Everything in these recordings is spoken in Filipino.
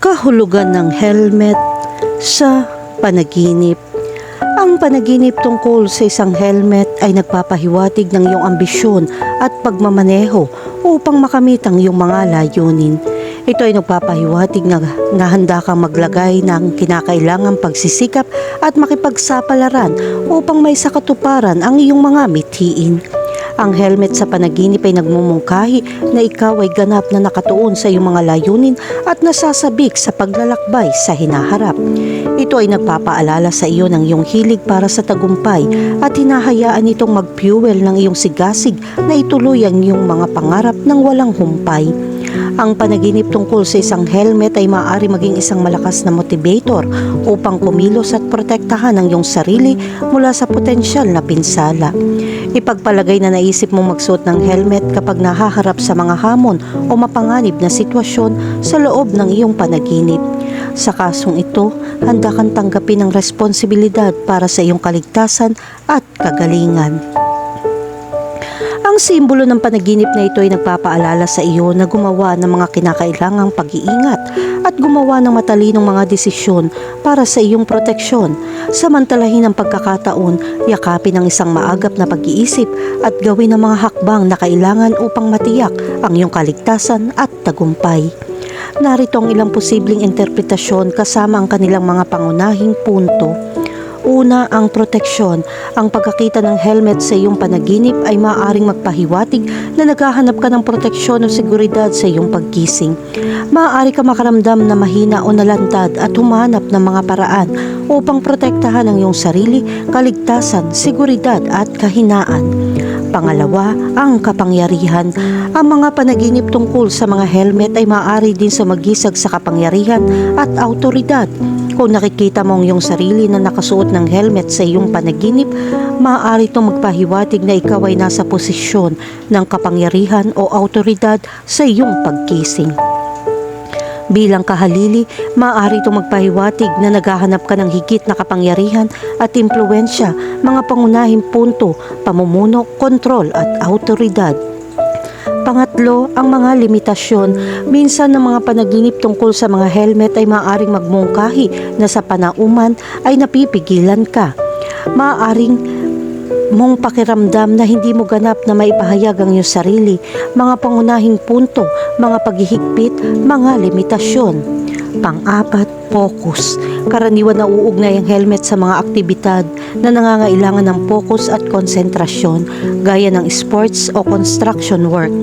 kahulugan ng helmet sa panaginip. Ang panaginip tungkol sa isang helmet ay nagpapahiwatig ng iyong ambisyon at pagmamaneho upang makamit ang iyong mga layunin. Ito ay nagpapahiwatig na, na handa kang maglagay ng kinakailangang pagsisikap at makipagsapalaran upang may sakatuparan ang iyong mga mithiin. Ang helmet sa panaginip ay nagmumungkahi na ikaw ay ganap na nakatuon sa iyong mga layunin at nasasabik sa paglalakbay sa hinaharap. Ito ay nagpapaalala sa iyo ng iyong hilig para sa tagumpay at hinahayaan itong mag-fuel ng iyong sigasig na ituloy ang iyong mga pangarap ng walang humpay. Ang panaginip tungkol sa isang helmet ay maaari maging isang malakas na motivator upang kumilos at protektahan ang iyong sarili mula sa potensyal na pinsala. Ipagpalagay na naisip mong magsuot ng helmet kapag nahaharap sa mga hamon o mapanganib na sitwasyon sa loob ng iyong panaginip. Sa kasong ito, handa kang tanggapin ang responsibilidad para sa iyong kaligtasan at kagalingan. Simbolo ng panaginip na ito ay nagpapaalala sa iyo na gumawa ng mga kinakailangang pag-iingat at gumawa ng matalinong mga desisyon para sa iyong proteksyon. Samantalahin ang pagkakataon, yakapin ang isang maagap na pag-iisip at gawin ang mga hakbang na kailangan upang matiyak ang iyong kaligtasan at tagumpay. Narito ang ilang posibleng interpretasyon kasama ang kanilang mga pangunahing punto. Una, ang proteksyon. Ang pagkakita ng helmet sa iyong panaginip ay maaaring magpahiwatig na naghahanap ka ng proteksyon o seguridad sa iyong paggising. Maaari ka makaramdam na mahina o nalantad at humanap ng mga paraan upang protektahan ang iyong sarili, kaligtasan, seguridad at kahinaan. Pangalawa, ang kapangyarihan. Ang mga panaginip tungkol sa mga helmet ay maaari din sumagisag sa kapangyarihan at autoridad. Kung nakikita mo ang iyong sarili na nakasuot ng helmet sa iyong panaginip, maaari itong magpahiwatig na ikaw ay nasa posisyon ng kapangyarihan o autoridad sa iyong pagkising. Bilang kahalili, maaari itong magpahiwatig na naghahanap ka ng higit na kapangyarihan at impluensya, mga pangunahing punto, pamumuno, kontrol at autoridad. Pangatlo, ang mga limitasyon. Minsan ng mga panaginip tungkol sa mga helmet ay maaaring magmungkahi na sa panauman ay napipigilan ka. Maaaring mong pakiramdam na hindi mo ganap na maipahayag ang iyong sarili, mga pangunahing punto, mga paghihigpit, mga limitasyon. Pang-apat, focus. Karaniwan na uugnay ang helmet sa mga aktibidad na nangangailangan ng focus at konsentrasyon, gaya ng sports o construction work.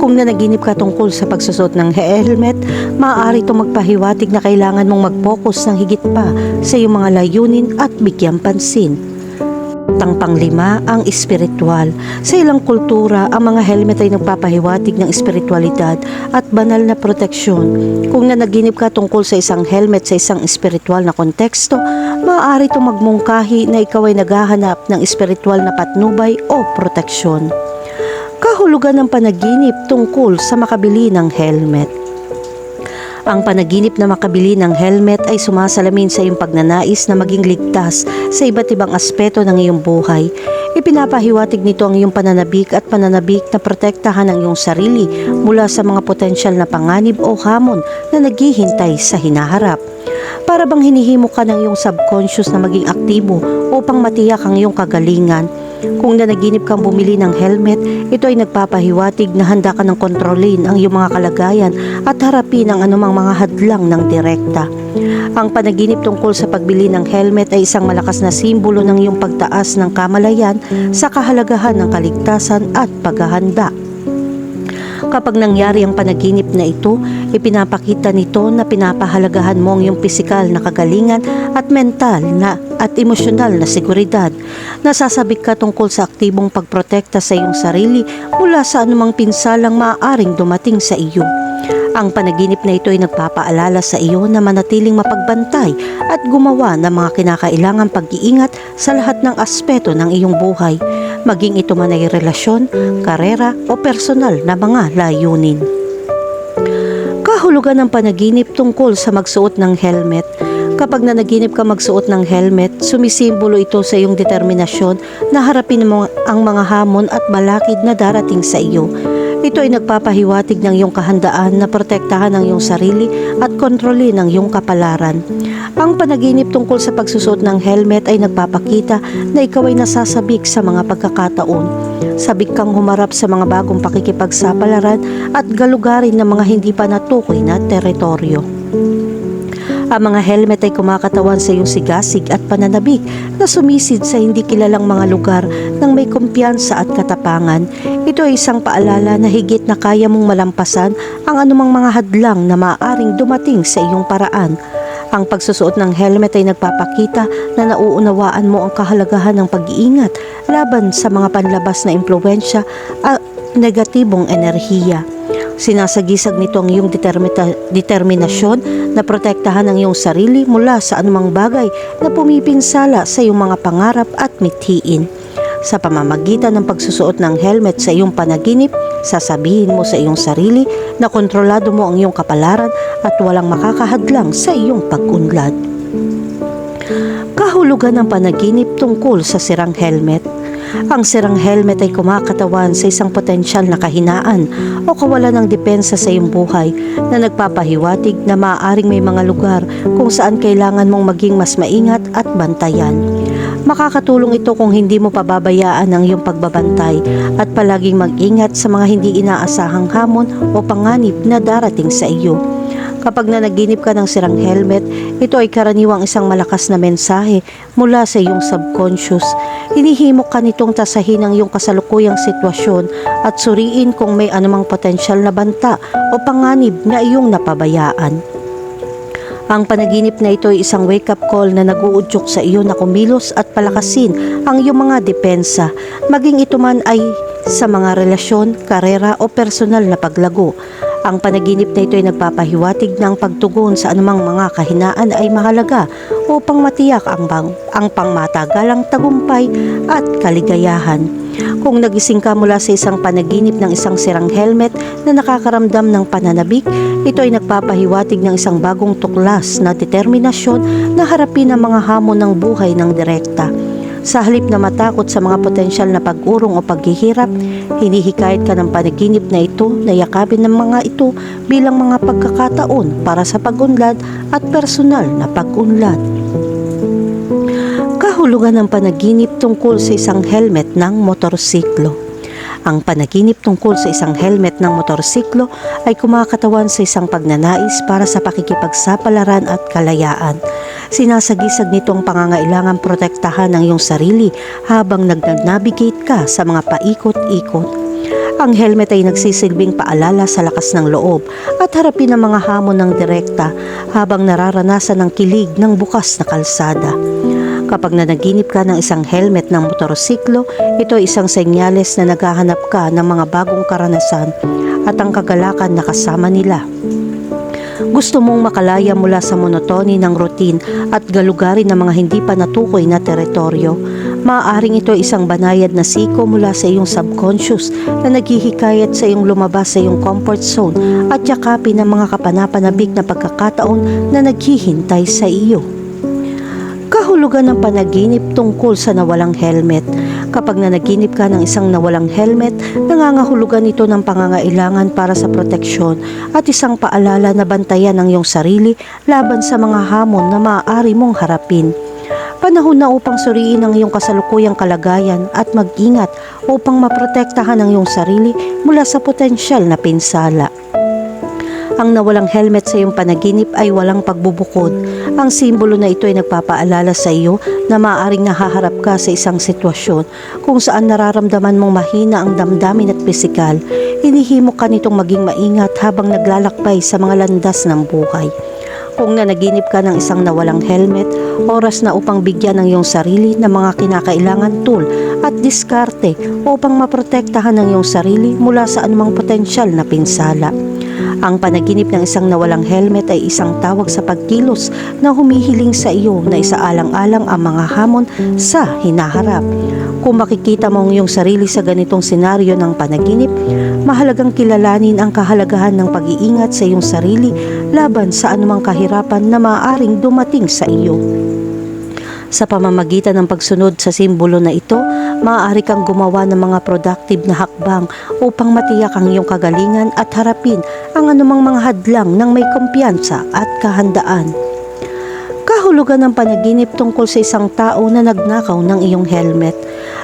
Kung nanaginip ka tungkol sa pagsusot ng helmet, maaari itong magpahiwatig na kailangan mong mag-focus ng higit pa sa iyong mga layunin at bigyan pansin. Tang panglima, ang espiritual. Sa ilang kultura, ang mga helmet ay nagpapahiwatig ng espiritualidad at banal na proteksyon. Kung nanaginip ka tungkol sa isang helmet sa isang espiritual na konteksto, maaari itong magmungkahi na ikaw ay naghahanap ng espiritual na patnubay o proteksyon. Kahulugan ng panaginip tungkol sa makabili ng helmet. Ang panaginip na makabili ng helmet ay sumasalamin sa iyong pagnanais na maging ligtas sa iba't ibang aspeto ng iyong buhay. Ipinapahiwatig nito ang iyong pananabik at pananabik na protektahan ang iyong sarili mula sa mga potensyal na panganib o hamon na naghihintay sa hinaharap. Para bang hinihimo ka ng iyong subconscious na maging aktibo upang matiyak ang iyong kagalingan. Kung nanaginip kang bumili ng helmet, ito ay nagpapahiwatig na handa ka ng kontrolin ang iyong mga kalagayan at harapin ang anumang mga hadlang ng direkta. Ang panaginip tungkol sa pagbili ng helmet ay isang malakas na simbolo ng iyong pagtaas ng kamalayan sa kahalagahan ng kaligtasan at paghahanda. Kapag nangyari ang panaginip na ito, ipinapakita nito na pinapahalagahan mo ang iyong pisikal na kagalingan at mental na at emosyonal na seguridad. Nasasabik ka tungkol sa aktibong pagprotekta sa iyong sarili mula sa anumang pinsalang maaaring dumating sa iyo. Ang panaginip na ito ay nagpapaalala sa iyo na manatiling mapagbantay at gumawa ng mga kinakailangang pag-iingat sa lahat ng aspeto ng iyong buhay, maging ito man ay relasyon, karera o personal na mga layunin. Kahulugan ng panaginip tungkol sa magsuot ng helmet. Kapag nanaginip ka magsuot ng helmet, sumisimbolo ito sa iyong determinasyon na harapin mo ang mga hamon at balakid na darating sa iyo. Ito ay nagpapahiwatig ng iyong kahandaan na protektahan ang iyong sarili at kontrolin ang iyong kapalaran. Ang panaginip tungkol sa pagsusuot ng helmet ay nagpapakita na ikaw ay nasasabik sa mga pagkakataon. Sabik kang humarap sa mga bagong pakikipagsapalaran at galugarin ng mga hindi pa natukoy na teritoryo. Ang mga helmet ay kumakatawan sa iyong sigasig at pananabik na sumisid sa hindi kilalang mga lugar ng may kumpiyansa at katapangan. Ito ay isang paalala na higit na kaya mong malampasan ang anumang mga hadlang na maaaring dumating sa iyong paraan. Ang pagsusuot ng helmet ay nagpapakita na nauunawaan mo ang kahalagahan ng pag-iingat laban sa mga panlabas na impluensya at negatibong enerhiya. Sinasagisag nito ang iyong determinasyon na protektahan ang iyong sarili mula sa anumang bagay na pumipinsala sa iyong mga pangarap at mithiin. Sa pamamagitan ng pagsusuot ng helmet sa iyong panaginip, sasabihin mo sa iyong sarili na kontrolado mo ang iyong kapalaran at walang makakahadlang sa iyong pag-unlad. Kahulugan ng panaginip tungkol sa sirang helmet. Ang sirang helmet ay kumakatawan sa isang potensyal na kahinaan o kawalan ng depensa sa iyong buhay na nagpapahiwatig na maaaring may mga lugar kung saan kailangan mong maging mas maingat at bantayan. Makakatulong ito kung hindi mo pababayaan ang iyong pagbabantay at palaging mag-ingat sa mga hindi inaasahang hamon o panganib na darating sa iyo. Kapag nanaginip ka ng sirang helmet, ito ay karaniwang isang malakas na mensahe mula sa iyong subconscious. Hinihimok ka nitong tasahin ang iyong kasalukuyang sitwasyon at suriin kung may anumang potensyal na banta o panganib na iyong napabayaan. Ang panaginip na ito ay isang wake-up call na nag-uudyok sa iyo na kumilos at palakasin ang iyong mga depensa, maging ito man ay sa mga relasyon, karera o personal na paglago. Ang panaginip na ito ay nagpapahiwatig na ang pagtugon sa anumang mga kahinaan ay mahalaga upang matiyak ang, bang, ang pangmatagalang tagumpay at kaligayahan. Kung nagising ka mula sa isang panaginip ng isang sirang helmet na nakakaramdam ng pananabik, ito ay nagpapahiwatig ng isang bagong tuklas na determinasyon na harapin ang mga hamon ng buhay ng direkta. Sa halip na matakot sa mga potensyal na pag-urong o paghihirap, hinihikayat ka ng panaginip na ito na yakapin ng mga ito bilang mga pagkakataon para sa pag-unlad at personal na pag-unlad. Kahulugan ng panaginip tungkol sa isang helmet ng motorsiklo. Ang panaginip tungkol sa isang helmet ng motorsiklo ay kumakatawan sa isang pagnanais para sa pakikipagsapalaran at kalayaan. Sinasagisag nito ang pangangailangan protektahan ang iyong sarili habang nag-navigate ka sa mga paikot-ikot. Ang helmet ay nagsisilbing paalala sa lakas ng loob at harapin ang mga hamon ng direkta habang nararanasan ng kilig ng bukas na kalsada. Kapag nanaginip ka ng isang helmet ng motorsiklo, ito ay isang senyales na naghahanap ka ng mga bagong karanasan at ang kagalakan na kasama nila. Gusto mong makalaya mula sa monotony ng routine at galugarin ng mga hindi pa natukoy na teritoryo. Maaaring ito ay isang banayad na siko mula sa iyong subconscious na naghihikayat sa iyong lumabas sa iyong comfort zone at yakapin ang mga kapanapanabik na pagkakataon na naghihintay sa iyo kahulugan ng panaginip tungkol sa nawalang helmet. Kapag nanaginip ka ng isang nawalang helmet, nangangahulugan ito ng pangangailangan para sa proteksyon at isang paalala na bantayan ang iyong sarili laban sa mga hamon na maaari mong harapin. Panahon na upang suriin ang iyong kasalukuyang kalagayan at mag-ingat upang maprotektahan ang iyong sarili mula sa potensyal na pinsala. Ang nawalang helmet sa iyong panaginip ay walang pagbubukod. Ang simbolo na ito ay nagpapaalala sa iyo na maaaring nahaharap ka sa isang sitwasyon kung saan nararamdaman mong mahina ang damdamin at pisikal. Hinihimok ka nitong maging maingat habang naglalakbay sa mga landas ng buhay. Kung nanaginip ka ng isang nawalang helmet, oras na upang bigyan ng iyong sarili ng mga kinakailangan tool at diskarte upang maprotektahan ang iyong sarili mula sa anumang potensyal na pinsala. Ang panaginip ng isang nawalang helmet ay isang tawag sa pagkilos na humihiling sa iyo na isaalang-alang ang mga hamon sa hinaharap. Kung makikita mo ang iyong sarili sa ganitong senaryo ng panaginip, mahalagang kilalanin ang kahalagahan ng pag-iingat sa iyong sarili laban sa anumang kahirapan na maaaring dumating sa iyo. Sa pamamagitan ng pagsunod sa simbolo na ito, maaari kang gumawa ng mga productive na hakbang upang matiyak ang iyong kagalingan at harapin ang anumang mga hadlang ng may kumpiyansa at kahandaan. Kahulugan ng panaginip tungkol sa isang tao na nagnakaw ng iyong helmet.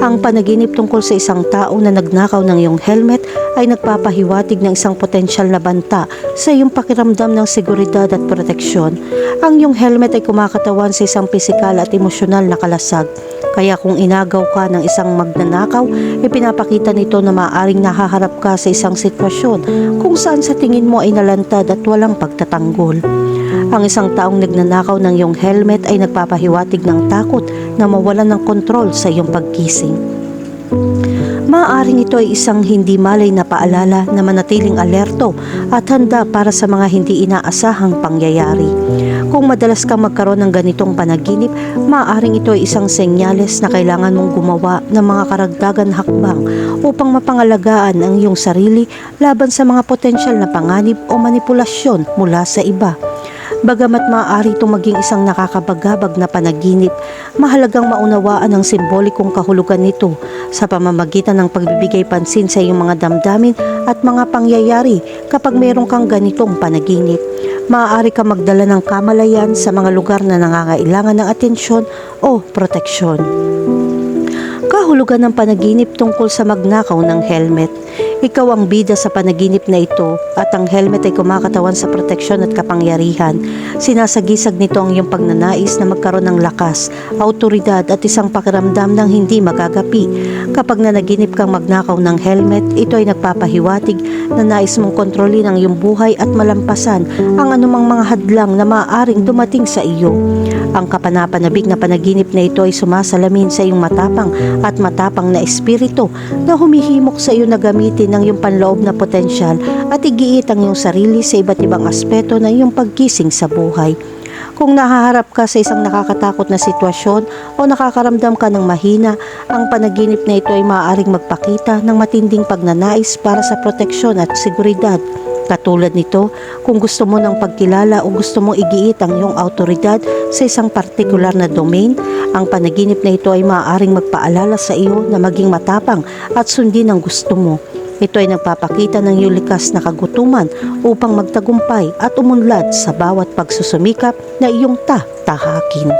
Ang panaginip tungkol sa isang tao na nagnakaw ng iyong helmet ay nagpapahiwatig ng isang potensyal na banta sa iyong pakiramdam ng seguridad at proteksyon. Ang iyong helmet ay kumakatawan sa isang pisikal at emosyonal na kalasag. Kaya kung inagaw ka ng isang magnanakaw, ipinapakita nito na maaaring nahaharap ka sa isang sitwasyon kung saan sa tingin mo ay nalantad at walang pagtatanggol. Ang isang taong nagnanakaw ng iyong helmet ay nagpapahiwatig ng takot na mawalan ng kontrol sa iyong pagkising. Maaaring ito ay isang hindi malay na paalala na manatiling alerto at handa para sa mga hindi inaasahang pangyayari. Kung madalas kang magkaroon ng ganitong panaginip, maaaring ito ay isang senyales na kailangan mong gumawa ng mga karagdagan hakbang upang mapangalagaan ang iyong sarili laban sa mga potensyal na panganib o manipulasyon mula sa iba. Bagamat maaari itong maging isang nakakabagabag na panaginip, mahalagang maunawaan ang simbolikong kahulugan nito sa pamamagitan ng pagbibigay pansin sa iyong mga damdamin at mga pangyayari kapag mayroon kang ganitong panaginip. Maaari ka magdala ng kamalayan sa mga lugar na nangangailangan ng atensyon o proteksyon. Kahulugan ng panaginip tungkol sa magnakaw ng helmet. Ikaw ang bida sa panaginip na ito at ang helmet ay kumakatawan sa proteksyon at kapangyarihan. Sinasagisag nito ang iyong pagnanais na magkaroon ng lakas, autoridad at isang pakiramdam ng hindi magagapi. Kapag nanaginip kang magnakaw ng helmet, ito ay nagpapahiwatig na nais mong kontrolin ang iyong buhay at malampasan ang anumang mga hadlang na maaaring dumating sa iyo. Ang kapanapanabik na panaginip na ito ay sumasalamin sa iyong matapang at matapang na espiritu na humihimok sa iyo na gamitin ang iyong panloob na potensyal at igiit ang iyong sarili sa iba't ibang aspeto ng iyong pagkising sa buhay. Kung nahaharap ka sa isang nakakatakot na sitwasyon o nakakaramdam ka ng mahina, ang panaginip na ito ay maaaring magpakita ng matinding pagnanais para sa proteksyon at seguridad. Katulad nito, kung gusto mo ng pagkilala o gusto mong igiit ang iyong autoridad sa isang partikular na domain, ang panaginip na ito ay maaaring magpaalala sa iyo na maging matapang at sundin ang gusto mo. Ito ay nagpapakita ng iyong likas na kagutuman upang magtagumpay at umunlad sa bawat pagsusumikap na iyong ta-tahakin.